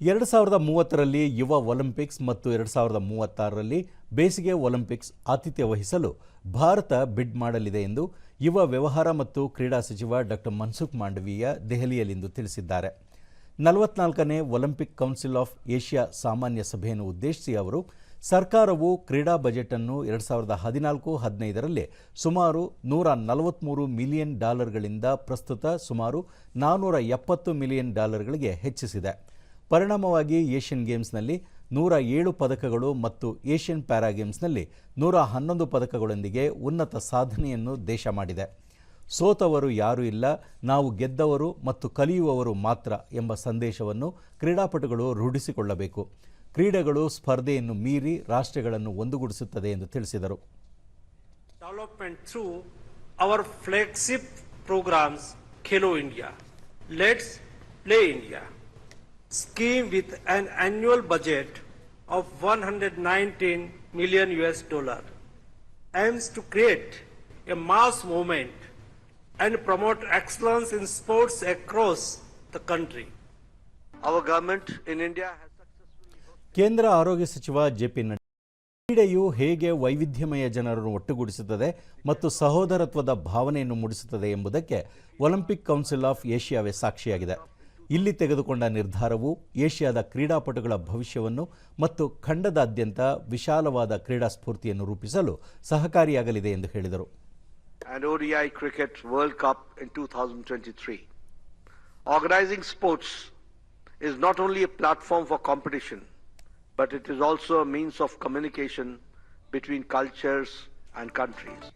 ಎರಡು ಸಾವಿರದ ಮೂವತ್ತರಲ್ಲಿ ಯುವ ಒಲಿಂಪಿಕ್ಸ್ ಮತ್ತು ಎರಡು ಸಾವಿರದ ಮೂವತ್ತಾರರಲ್ಲಿ ಬೇಸಿಗೆ ಒಲಿಂಪಿಕ್ಸ್ ಆತಿಥ್ಯ ವಹಿಸಲು ಭಾರತ ಬಿಡ್ ಮಾಡಲಿದೆ ಎಂದು ಯುವ ವ್ಯವಹಾರ ಮತ್ತು ಕ್ರೀಡಾ ಸಚಿವ ಡಾಕ್ಟರ್ ಮನ್ಸುಖ್ ಮಾಂಡವೀಯ ದೆಹಲಿಯಲ್ಲಿಂದು ತಿಳಿಸಿದ್ದಾರೆ. ನಲವತ್ನಾಲ್ಕನೇ ಒಲಿಂಪಿಕ್ ಕೌನ್ಸಿಲ್ ಆಫ್ ಏಷ್ಯಾ ಸಾಮಾನ್ಯ ಸಭೆಯನ್ನು ಉದ್ದೇಶಿಸಿ ಅವರು, ಸರ್ಕಾರವು ಕ್ರೀಡಾ ಬಜೆಟ್ ಅನ್ನು ಎರಡು ಸಾವಿರದ ಹದಿನಾಲ್ಕು ಹದಿನೈದರಲ್ಲಿ ಸುಮಾರು ನೂರ ನಲವತ್ತ್ಮೂರು ಮಿಲಿಯನ್ ಡಾಲರ್ಗಳಿಂದ ಪ್ರಸ್ತುತ ಸುಮಾರು ನಾನ್ನೂರ ಎಪ್ಪತ್ತು ಮಿಲಿಯನ್ ಡಾಲರ್ಗಳಿಗೆ ಹೆಚ್ಚಿಸಿದೆ. ಪರಿಣಾಮವಾಗಿ ಏಷ್ಯನ್ ಗೇಮ್ಸ್ನಲ್ಲಿ ನೂರ ಏಳು ಪದಕಗಳು ಮತ್ತು ಏಷ್ಯನ್ ಪ್ಯಾರಾ ಗೇಮ್ಸ್ನಲ್ಲಿ ನೂರ ಹನ್ನೊಂದು ಪದಕಗಳೊಂದಿಗೆ ಉನ್ನತ ಸಾಧನೆಯನ್ನು ದೇಶ ಮಾಡಿದೆ. ಸೋತವರು ಯಾರೂ ಇಲ್ಲ ನಾವು ಗೆದ್ದವರು ಮತ್ತು ಕಲಿಯುವವರು ಮಾತ್ರ ಎಂಬ ಸಂದೇಶವನ್ನು ಕ್ರೀಡಾಪಟುಗಳು ರೂಢಿಸಿಕೊಳ್ಳಬೇಕು. ಕ್ರೀಡೆಗಳು ಸ್ಪರ್ಧೆಯನ್ನು ಮೀರಿ ರಾಷ್ಟ್ರಗಳನ್ನು ಒಂದುಗೂಡಿಸುತ್ತದೆ ಎಂದು ತಿಳಿಸಿದರು. Development through our flagship programmes Khelo India let's play India, scheme with an annual budget of 119 million US dollar, aims to create a mass movement and promote excellence in sports across the country. Our government in India has ಕೇಂದ್ರ ಆರೋಗ್ಯ ಸಚಿವ J P Nadda ಕ್ರೀಡೆಯು ಹೇಗೆ ವೈವಿಧ್ಯಮಯ ಜನರನ್ನು ಒಟ್ಟುಗೂಡಿಸುತ್ತದೆ ಮತ್ತು ಸಹೋದರತ್ವದ ಭಾವನೆಯನ್ನು ಮೂಡಿಸುತ್ತದೆ ಎಂಬುದಕ್ಕೆ ಒಲಿಂಪಿಕ್ ಕೌನ್ಸಿಲ್ ಆಫ್ ಏಷ್ಯಾವೇ ಸಾಕ್ಷಿಯಾಗಿದೆ ಇಲ್ಲಿ ತೆಗೆದುಕೊಂಡ ನಿರ್ಧಾರವು ಏಷ್ಯಾದ ಕ್ರೀಡಾಪಟುಗಳ ಭವಿಷ್ಯವನ್ನು ಮತ್ತು ಖಂಡದಾದ್ಯಂತ ವಿಶಾಲವಾದ ಕ್ರೀಡಾ ಸ್ಫೂರ್ತಿಯನ್ನು ರೂಪಿಸಲು ಸಹಕಾರಿಯಾಗಲಿದೆ ಎಂದು ಹೇಳಿದರು and ODI Cricket World Cup in 2023. Organizing sports is not only a platform for competition, but it is also a means of communication between cultures and countries.